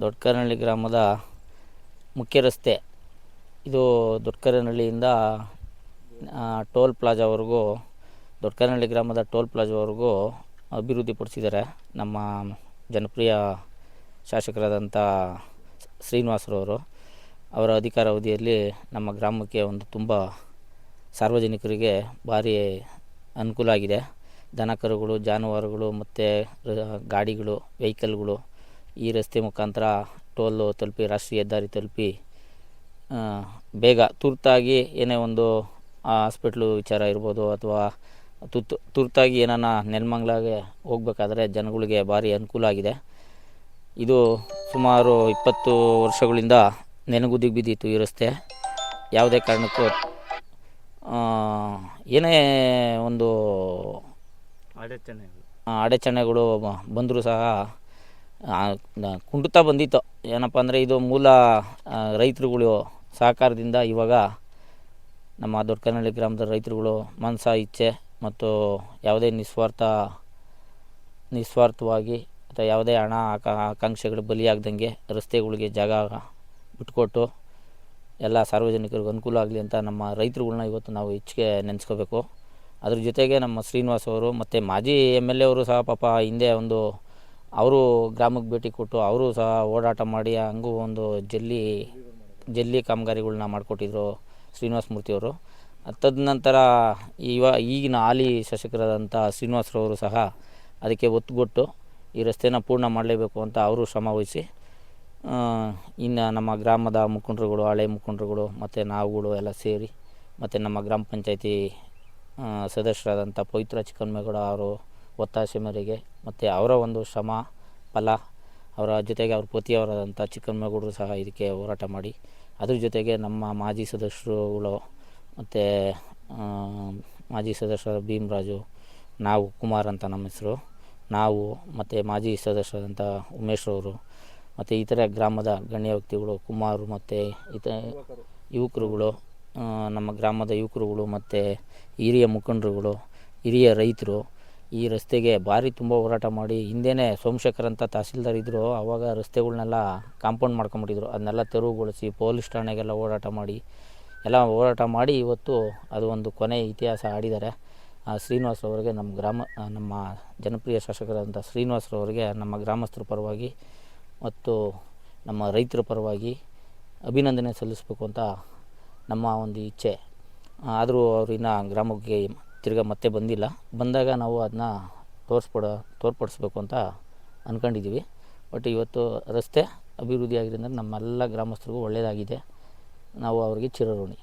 ದೊಡ್ಡಕರನಹಳ್ಳಿ ಗ್ರಾಮದ ಮುಖ್ಯ ರಸ್ತೆ. ಇದು ದೊಡ್ಡಕರನಹಳ್ಳಿಯಿಂದ ಟೋಲ್ ಪ್ಲಾಜಾವರೆಗೂ ದೊಡ್ಡಕರನಹಳ್ಳಿ ಗ್ರಾಮದ ಟೋಲ್ ಪ್ಲಾಜಾವರೆಗೂ ಅಭಿವೃದ್ಧಿಪಡಿಸಿದ್ದಾರೆ ನಮ್ಮ ಜನಪ್ರಿಯ ಶಾಸಕರಾದಂಥ ಶ್ರೀನಿವಾಸರವರು ಅವರ ಅಧಿಕಾರಾವಧಿಯಲ್ಲಿ ನಮ್ಮ ಗ್ರಾಮಕ್ಕೆ ಒಂದು ತುಂಬ ಸಾರ್ವಜನಿಕರಿಗೆ ಭಾರಿ ಅನುಕೂಲ ಆಗಿದೆ. ದನ ಕರುಗಳು, ಜಾನುವಾರುಗಳು ಮತ್ತು ಗಾಡಿಗಳು, ವೆಹಿಕಲ್ಗಳು ಈ ರಸ್ತೆ ಮುಖಾಂತರ ಟೋಲು ತಲುಪಿ ರಾಷ್ಟ್ರೀಯ ಹೆದ್ದಾರಿ ತಲುಪಿ ಬೇಗ ತುರ್ತಾಗಿ ಏನೇ ಒಂದು ಹಾಸ್ಪಿಟ್ಲು ವಿಚಾರ ಇರ್ಬೋದು ಅಥವಾ ತುರ್ತು ತುರ್ತಾಗಿ ಏನಾನ ನೆಲಮಂಗ್ಲಾಗೆ ಹೋಗ್ಬೇಕಾದ್ರೆ ಜನಗಳಿಗೆ ಭಾರಿ ಅನುಕೂಲ ಆಗಿದೆ. ಇದು ಸುಮಾರು ಇಪ್ಪತ್ತು ವರ್ಷಗಳಿಂದ ನೆನಗುದಿಗೆ ಬಿದ್ದಿತ್ತು ಈ ರಸ್ತೆ. ಯಾವುದೇ ಕಾರಣಕ್ಕೂ ಏನೇ ಒಂದು ಆಡಚಣೆ ಆಡಚಣೆಗಳು ಅಡೆತಡೆಗಳು ಬಂದರೂ ಸಹ ಕುಂಟುತ್ತಾ ಬಂದಿತ್ತು. ಏನಪ್ಪ ಅಂದರೆ ಇದು ಮೂಲ ರೈತರುಗಳು ಸಹಕಾರದಿಂದ ಇವಾಗ ನಮ್ಮ ದೊಡ್ಡ ಕನ್ನಳ್ಳಿ ಗ್ರಾಮದ ರೈತರುಗಳು ಮನಸ, ಇಚ್ಛೆ ಮತ್ತು ಯಾವುದೇ ನಿಸ್ವಾರ್ಥ, ನಿಸ್ವಾರ್ಥವಾಗಿ ಅಥವಾ ಯಾವುದೇ ಹಣ ಆಕ, ಆಕಾಂಕ್ಷೆಗಳು ಬಲಿಯಾಗ್ದಂಗೆ ರಸ್ತೆಗಳಿಗೆ ಜಾಗ ಬಿಟ್ಕೊಟ್ಟು ಎಲ್ಲ ಸಾರ್ವಜನಿಕರಿಗೆ ಅನುಕೂಲ ಆಗಲಿ ಅಂತ ನಮ್ಮ ರೈತರುಗಳನ್ನ ಇವತ್ತು ನಾವು ಹೆಚ್ಚಿಗೆ ನೆನೆಸ್ಕೋಬೇಕು. ಅದ್ರ ಜೊತೆಗೆ ನಮ್ಮ ಶ್ರೀನಿವಾಸ್ ಅವರು ಮತ್ತು ಮಾಜಿ ಎಂ ಎಲ್ ಎ ಅವರು ಸಹ ಪಾಪ ಹಿಂದೆ ಒಂದು ಅವರು ಗ್ರಾಮಕ್ಕೆ ಭೇಟಿ ಕೊಟ್ಟು ಅವರು ಸಹ ಓಡಾಟ ಮಾಡಿ ಹಂಗೂ ಒಂದು ಜಲ್ಲಿ ಜಲ್ಲಿ ಕಾಮಗಾರಿಗಳ್ನ ಮಾಡಿಕೊಟ್ಟಿದ್ರು ಶ್ರೀನಿವಾಸ ಮೂರ್ತಿಯವರು ತದನಂತರ ಇವ, ಈಗಿನ ಹಾಲಿ ಶಾಸಕರಾದಂಥ ಶ್ರೀನಿವಾಸರವರು ಸಹ ಅದಕ್ಕೆ ಒತ್ತು ಕೊಟ್ಟು ಈ ರಸ್ತೆನ ಪೂರ್ಣ ಮಾಡಲೇಬೇಕು ಅಂತ ಅವರು ಶ್ರಮ ವಹಿಸಿ ಇನ್ನು ನಮ್ಮ ಗ್ರಾಮದ ಮುಖಂಡರುಗಳು, ಹಳೆ ಮುಖಂಡರುಗಳು, ಮತ್ತು ನಾವುಗಳು ಎಲ್ಲ ಸೇರಿ, ಮತ್ತು ನಮ್ಮ ಗ್ರಾಮ ಪಂಚಾಯತಿ ಸದಸ್ಯರಾದಂಥ ಪವಿತ್ರ ಚಿಕ್ಕನ್ಮೇಗೌಡ ಅವರು ಒತ್ತಾಸೆ ಮೇರೆಗೆ, ಮತ್ತು ಅವರ ಒಂದು ಶ್ರಮ, ಫಲ, ಅವರ ಜೊತೆಗೆ ಅವ್ರ ಪತಿಯವರಾದಂಥ ಚಿಕ್ಕಮ್ಮಗೌಡರು ಸಹ ಇದಕ್ಕೆ ಹೋರಾಟ ಮಾಡಿ. ಅದ್ರ ಜೊತೆಗೆ ನಮ್ಮ ಮಾಜಿ ಸದಸ್ಯರುಗಳು ಮತ್ತು ಮಾಜಿ ಸದಸ್ಯರ ಭೀಮರಾಜು, ನಾವು ಕುಮಾರ್ ಅಂತ ನಮ್ಮ ಹೆಸರು, ನಾವು, ಮತ್ತು ಮಾಜಿ ಸದಸ್ಯರಾದಂಥ ಉಮೇಶ್ರವರು ಮತ್ತು ಇತರೆ ಗ್ರಾಮದ ಗಣ್ಯ ವ್ಯಕ್ತಿಗಳು, ಕುಮಾರ್ ಮತ್ತು ಇತ ಯುವಕರುಗಳು ನಮ್ಮ ಗ್ರಾಮದ ಯುವಕರುಗಳು, ಮತ್ತು ಹಿರಿಯ ಮುಖಂಡರುಗಳು, ಹಿರಿಯ ರೈತರು ಈ ರಸ್ತೆಗೆ ಭಾರಿ ತುಂಬ ಹೋರಾಟ ಮಾಡಿ ಹಿಂದೆನೇ ಸೋಮಶೇಖರ್ ಅಂತ ತಹಸೀಲ್ದಾರ್ ಇದ್ದರು ಆವಾಗ ರಸ್ತೆಗಳನ್ನೆಲ್ಲ ಕಾಂಪೌಂಡ್ ಮಾಡ್ಕೊಂಬಿಟ್ಟಿದ್ರು. ಅದನ್ನೆಲ್ಲ ತೆರವುಗೊಳಿಸಿ ಪೊಲೀಸ್ ಠಾಣೆಗೆಲ್ಲ ಓಡಾಟ ಮಾಡಿ, ಎಲ್ಲ ಹೋರಾಟ ಮಾಡಿ ಇವತ್ತು ಅದು ಒಂದು ಕೊನೆ ಇತಿಹಾಸ ಆಡಿದ್ದಾರೆ. ಶ್ರೀನಿವಾಸರವರಿಗೆ ನಮ್ಮ ಗ್ರಾಮ ನಮ್ಮ ಜನಪ್ರಿಯ ಶಾಸಕರಾದಂಥ ಶ್ರೀನಿವಾಸರವರಿಗೆ ನಮ್ಮ ಗ್ರಾಮಸ್ಥರ ಪರವಾಗಿ ಮತ್ತು ನಮ್ಮ ರೈತರ ಪರವಾಗಿ ಅಭಿನಂದನೆ ಸಲ್ಲಿಸಬೇಕು ಅಂತ ನಮ್ಮ ಒಂದು ಇಚ್ಛೆ. ಆದರೂ ಅವರಿನ್ನ ಗ್ರಾಮಕ್ಕೆ ತಿರ್ಗಾ ಮತ್ತೆ ಬಂದಿಲ್ಲ. ಬಂದಾಗ ನಾವು ಅದನ್ನ ತೋರಿಸ್ಕೊಡ ತೋರ್ಪಡಿಸ್ಬೇಕು ಅಂತ ಅಂದ್ಕೊಂಡಿದ್ದೀವಿ ಬಟ್ ಇವತ್ತು ರಸ್ತೆ ಅಭಿವೃದ್ಧಿ ಆಗಿರೋದ್ರಿಂದ ನಮ್ಮೆಲ್ಲ ಗ್ರಾಮಸ್ಥರಿಗೂ ಒಳ್ಳೆಯದಾಗಿದೆ ನಾವು ಅವರಿಗೆ ಚಿರಋಣಿ.